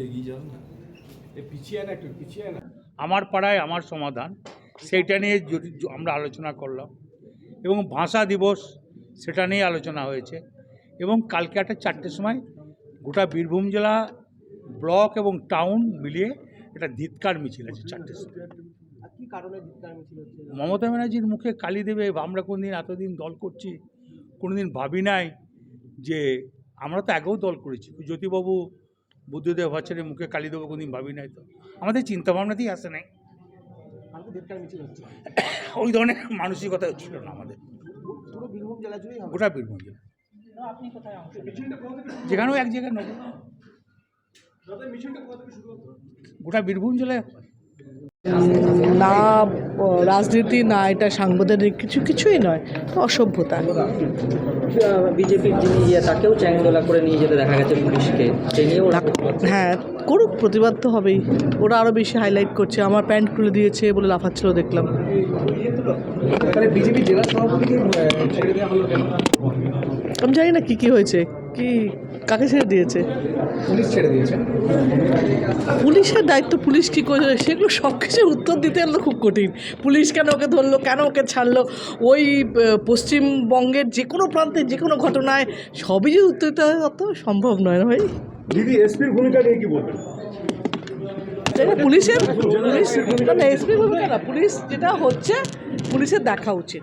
এগিয়ে যাও না। পিছিয়ে না একটু পিছিয়ে না। আমার পাড়ায় আমার সমাধান সেইটা নিয়ে যদি আমরা আলোচনা করলাম। এবং ভাষা দিবস সেটা নিয়ে আলোচনা হয়েছে। এবং কালকে একটা চারটের সময় গোটা বীরভূম জেলা ব্লক এবং টাউন মিলিয়ে একটা ধিৎকার মিছিল আছে চারটের সময়। মমতা ব্যানার্জির মুখে কালি দেবে আমরা কোনদিন এতদিন দল করছি কোনোদিন ভাবি নাই যে আমরা তো আগেও দল করেছি। জ্যোতিবাবু বুদ্ধদেব ভট্টাচার্যের মুখে কালি দেবো কোনদিন ভাবি নাই তো। আমাদের চিন্তাভাবনাতেই আসে নাই। ওই ধরনের মানসিকতা ছিল না আমাদের। পুরো বীরভূম জেলা জুড়েই হবে। গোটা বীরভূম জেলা। যেখানেও এক জায়গায় নেব গোটা বীরভূম জেলায়। না রাজনীতি না এটা সাংবিধানিক কিছু কিছুই নয় অসভ্যতা। বিজেপির যিনি ইয়ে তাকেও চ্যাংদোলা করে নিয়ে যেতে দেখা গেছে পুলিশকে। ওরা হ্যাঁ করুক প্রতিবাদ তো হবেই। ওরা আরও বেশি হাইলাইট করছে। আমার প্যান্ট খুলে দিয়েছে বলে লাফাচ্ছিল দেখলাম। এখানে বিজেপি জেলা সভাপতিকে আহ, ছেড়ে দেওয়া হলো কেন? আমি জানি না কী কী হয়েছে। কি কাকে ছেড়ে দিয়েছে? পুলিশ ছেড়ে দিয়েছে। পুলিশের দায়িত্ব পুলিশ কী করে সেগুলো সব কিছু উত্তর দিতে গেলে খুব কঠিন। পুলিশ কেন ওকে ধরলো কেন ওকে ছাড়লো? ওই পশ্চিমবঙ্গের যে কোনো প্রান্তে যে কোনো ঘটনায় সবই যে উত্তর দিতে অত সম্ভব নয় না ভাই। দিদি এসপির ভূমিকা নিয়ে কি বলবেন? পুলিশের পুলিশ না এসপি ভূমিকা না পুলিশ যেটা হচ্ছে পুলিশের দেখা উচিত।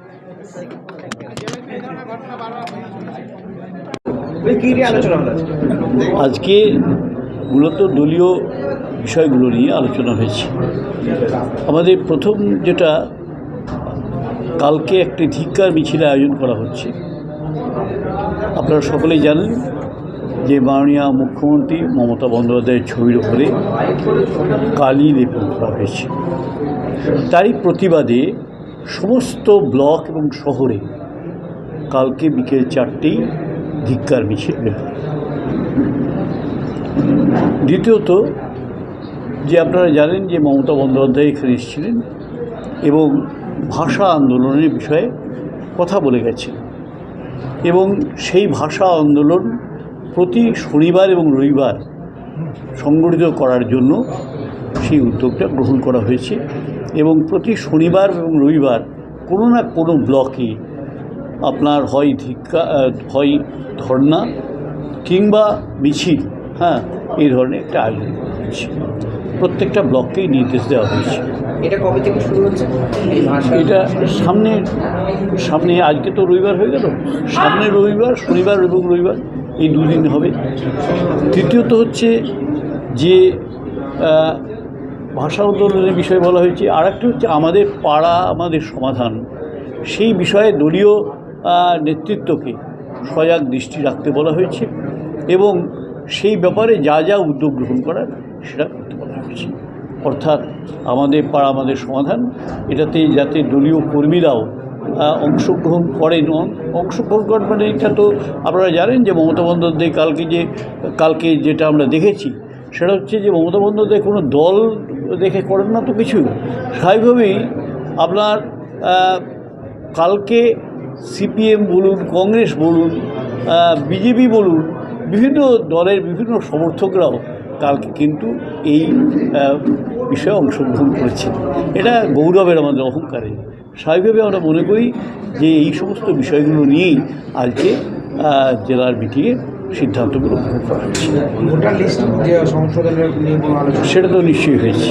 আজকে? আজকে মূলত দলীয় বিষয়গুলো নিয়ে আলোচনা হয়েছে। আমাদের প্রথম যেটা, কালকে একটি ধিক্কার মিছিল আয়োজন করা হচ্ছে। আপনারা সকলেই জানেন যে মাননীয় মুখ্যমন্ত্রী মমতা বন্দ্যোপাধ্যায়ের ছবির ওপরে কালি লেপন করা হয়েছে। তারই প্রতিবাদে সমস্ত ব্লক এবং শহরে কালকে বিকেল চারটেই ধিক্কার মিছিল। দ্বিতীয়ত, যে আপনারা জানেন যে মমতা বন্দ্যোপাধ্যায় এখানে এসেছিলেন এবং ভাষা আন্দোলনের বিষয়ে কথা বলে গেছেন এবং সেই ভাষা আন্দোলন প্রতি শনিবার এবং রবিবার সংগঠিত করার জন্য সেই উদ্যোগটা গ্রহণ করা হয়েছে এবং প্রতি শনিবার এবং রবিবার কোনো না কোনো ব্লকে আপনার হয় ধিক্কা হয় ধর্না কিংবা মিছিল হ্যাঁ এই ধরনের একটা আয়োজন করা হয়েছে। প্রত্যেকটা ব্লককেই নির্দেশ দেওয়া হয়েছে। এটা কবে থেকে শুরু হচ্ছে? এটা সামনে সামনে আজকে তো রবিবার হয়ে গেল। সামনে রবিবার শনিবার এবং রবিবার এই দুদিন হবে। তৃতীয়ত হচ্ছে যে ভাষা আন্দোলনের বিষয়ে বলা হয়েছে আর একটা হচ্ছে আমাদের পাড়া আমাদের সমাধান। সেই বিষয়ে দলীয় নেতৃত্বকে সজাগ দৃষ্টি রাখতে বলা হয়েছে এবং সেই ব্যাপারে যা যা উদ্যোগ গ্রহণ করার সেটা করতে বলা হয়েছে। অর্থাৎ আমাদের পাড়া আমাদের সমাধান, এটাতে যাতে দলীয় কর্মীরাও অংশগ্রহণ করেন। অংশগ্রহণ করেন মানে এটা তো আপনারা জানেন যে মমতা বন্দ্যোপাধ্যায় কালকে যে, কালকে যেটা আমরা দেখেছি, সেটা হচ্ছে যে মমতা বন্দ্যোপাধ্যায় কোনো দল দেখে করেন না তো কিছু স্বাভাবিকভাবেই আপনার কালকে সিপিএম বলুন, কংগ্রেস বলুন বিজেপি বলুন, বিভিন্ন দলের বিভিন্ন সমর্থকরাও কালকে কিন্তু এই বিষয়ে অংশগ্রহণ করেছে এটা গৌরবের আমাদের অহংকারে। স্বাভাবিকভাবে আমরা মনে করি যে এই সমস্ত বিষয়গুলো নিয়েই আজকে জেলার মিটিংয়ে সিদ্ধান্তগুলো গ্রহণ করা হয়েছে সেটা তো নিশ্চয়ই হয়েছে।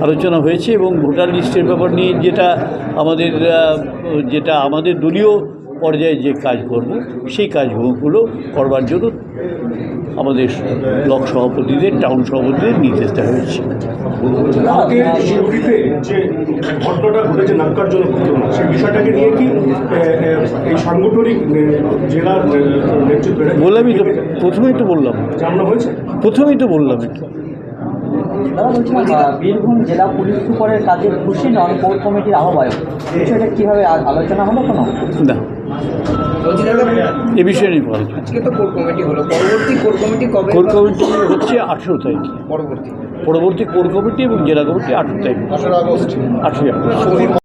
আলোচনা হয়েছে এবং ভোটার লিস্টের ব্যাপার নিয়ে যেটা আমাদের যেটা আমাদের দলীয় পর্যায়ে যে কাজ করব সেই কাজগুলো করবার জন্য আমাদের ব্লক সভাপতিদের টাউন সভাপতিদের নির্দেশ দেওয়া হয়েছে যে ঘটনাটা ঘটেছে নাক্কারজনক ঘটনা সেই বিষয়টাকে নিয়ে কি এই সাংগঠনিক জেলার বললামই তো প্রথমেই তো বললাম। প্রথমেই তো বললাম। এটা বীরভূম জেলা পুলিশ সুপারের কাজে খুশি নন কোর কমিটির আহ্বায়ক। বিষয়টা কীভাবে আলোচনা হলো কোনো? না। এ বিষয়ে নিয়ে বলা আজকে তো কোর কমিটি হলো। পরবর্তী কোর কমিটি কবে কোর কমিটি হচ্ছে আঠেরো তারিখে। পরবর্তী। পরবর্তী কোর কমিটি এবং জেলা কমিটি আঠেরো তারিখ। আঠারো আগস্ট। আঠেরোই আগস্ট।